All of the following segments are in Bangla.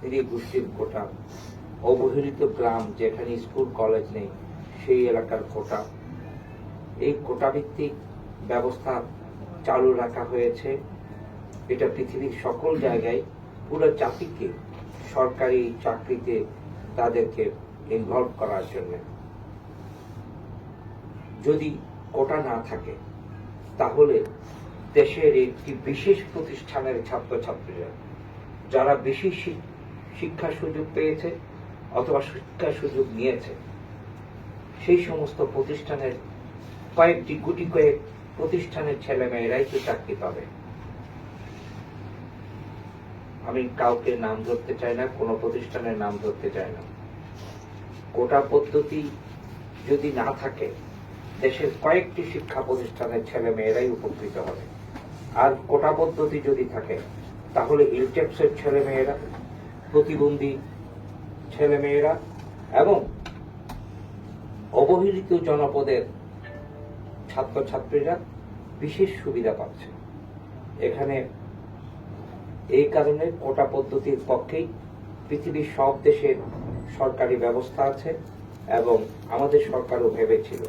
তিনি গোষ্ঠীর কোটা। অবহেলিত গ্রাম যেখানে স্কুল, কলেজ নেই, সেই এলাকার কোটা। এই কোটা ভিত্তিক ব্যবস্থা চালু রাখা হয়েছে। এটা পৃথিবীর সকল জায়গায় পুরো জাতিকে সরকারি চাকরিতে তাদেরকে ইনভলভ করার জন্য। যদি কোটা না থাকে, তাহলে দেশের একটি বিশেষ প্রতিষ্ঠানের ছাত্রছাত্রীরা, যারা বেশি শিক্ষার সুযোগ পেয়েছে অথবা শিক্ষার সুযোগ নিয়েছে। সেই সমস্ত প্রতিষ্ঠানের কয়েকটি, গুটি কয়েক প্রতিষ্ঠানের ছেলে মেয়েরাই তো চাকরি পাবে। আমি কাউকে নাম ধরতে চাই না, কোনো প্রতিষ্ঠানের নাম ধরতে চাই না। কোটা পদ্ধতি যদি না থাকে, দেশের কয়েকটি শিক্ষা প্রতিষ্ঠানের ছেলে মেয়েরাই উপকৃত হবে। আর কোটা পদ্ধতি যদি থাকে, তাহলে ইলটেক্সের ছেলে মেয়েরা প্রতিবন্ধী ছেলে মেয়েরা এবং অবহেলিত জনপদের ছাত্রছাত্রীরা বিশেষ সুবিধা পাচ্ছে। এখানে এই কারণে কোটা পদ্ধতির পক্ষেই পৃথিবীর সব দেশের সরকারি ব্যবস্থা আছে এবং আমাদের সরকারও ভেবেছিল।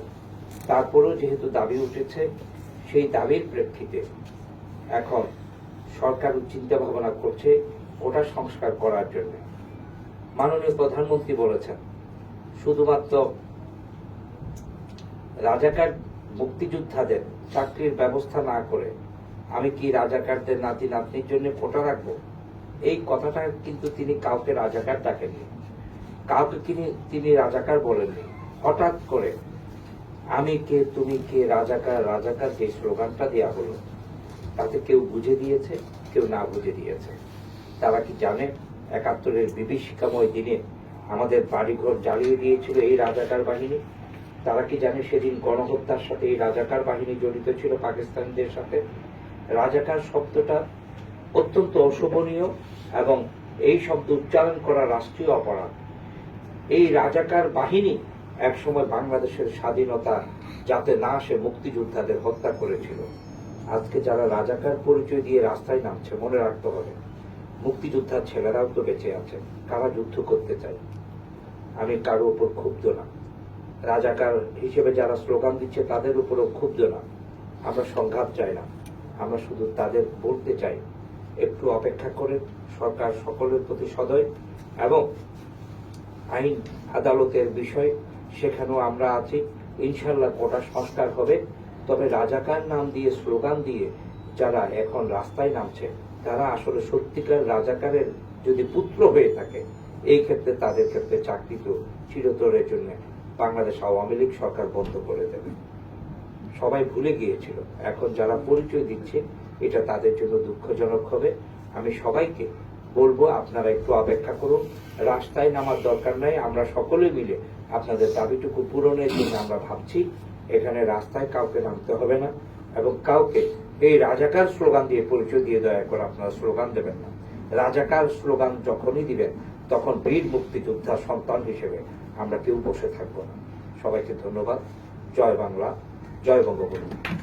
তারপরেও যেহেতু দাবি উঠেছে, সেই দাবির প্রেক্ষিতে এখন সরকার চিন্তা ভাবনা করছে কোটা সংস্কার করার জন্য। মাননীয় প্রধানমন্ত্রী বলেছেন, শুধুমাত্র রাজাকার মুক্তিযোদ্ধাদের চাকরির ব্যবস্থা না করে আমি কি রাজাকারদের নাতি নাতনির জন্য কোটা রাখব? এই কথাটা কিন্তু তিনি কাউকে রাজাকার ডাকেননি। কাউকে তিনি তিনি রাজাকার বলেননি। হঠাৎ করে, আমি কে, তুমি কে, রাজাকার রাজাকার যে স্লোগানটা দেওয়া হলো তাতে কেউ বুঝে দিয়েছে, কেউ না বুঝে দিয়েছে। তারা কি জানে? একাত্তরের বিভীষিকাময় দিনে আমাদের বাড়িঘর জ্বালিয়ে দিয়েছিল এই রাজাকার বাহিনী? তারা কি জানে সেদিন গণহত্যার সাথে এই রাজাকার বাহিনী জড়িত ছিল পাকিস্তানিদের সাথে? রাজাকার শব্দটা অত্যন্ত অশোভনীয় এবং এই শব্দ উচ্চারণ করা রাষ্ট্রীয় অপরাধ। এই রাজাকার বাহিনী একসময় বাংলাদেশের স্বাধীনতা যাতে না আসে, মুক্তিযোদ্ধাদের হত্যা করেছিল। আজকে যারা রাজাকার পরিচয় দিয়ে রাস্তায় নামছে, মনে রাখতে হবে, মুক্তিযোদ্ধার ছেলেরাও তো বেঁচে আছে, কারা যুদ্ধ করতে চায়? আমি কারও উপর ক্ষুব্ধ না। রাজাকার হিসেবে যারা স্লোগান দিচ্ছে, তাদের উপরও ক্ষুব্ধ না। আমরা সংঘাত চাই না। আমরা শুধু তাদের বলতে চাই, একটু অপেক্ষা করে সরকার সকলের প্রতি সদয় এবং আইন আদালতের বিষয়, সেখানেও আমরা আছি। ইনশাল্লাহ কোটা সংস্কার হবে। তবে রাজাকার নাম দিয়ে স্লোগান দিয়ে যারা এখন রাস্তায় নামছে তারা আসলে সত্যিকার রাজাকারের যদি পুত্র হয়ে থাকে, এই ক্ষেত্রে তাদের ক্ষেত্রে চাকরি তো চিরতরের জন্য বাংলাদেশ আওয়ামী লীগ সরকার বন্ধ করে দেবে। সবাই ভুলে গিয়েছিল। এখন যারা পরিচয় দিচ্ছে, এটা তাদের জন্য দুঃখজনক হবে। আমি সবাইকে বলব, আপনারা একটু অপেক্ষা করুন। রাস্তায় নামার দরকার নাই। আমরা সকলে মিলে আপনাদের দাবিটুকু পূরণের জন্য আমরা ভাবছি। এখানে রাস্তায় কাউকে নামতে হবে না এবং কাউকে এই রাজাকার স্লোগান দিয়ে পরিচয় দিয়ে দয়া করে আপনারা স্লোগান দেবেন না। রাজাকার স্লোগান যখনই দিবেন, তখন বীর মুক্তিযোদ্ধা সন্তান হিসেবে আমরা কেউ বসে থাকব না। সবাইকে ধন্যবাদ। জয় বাংলা, জয় বঙ্গবন্ধু।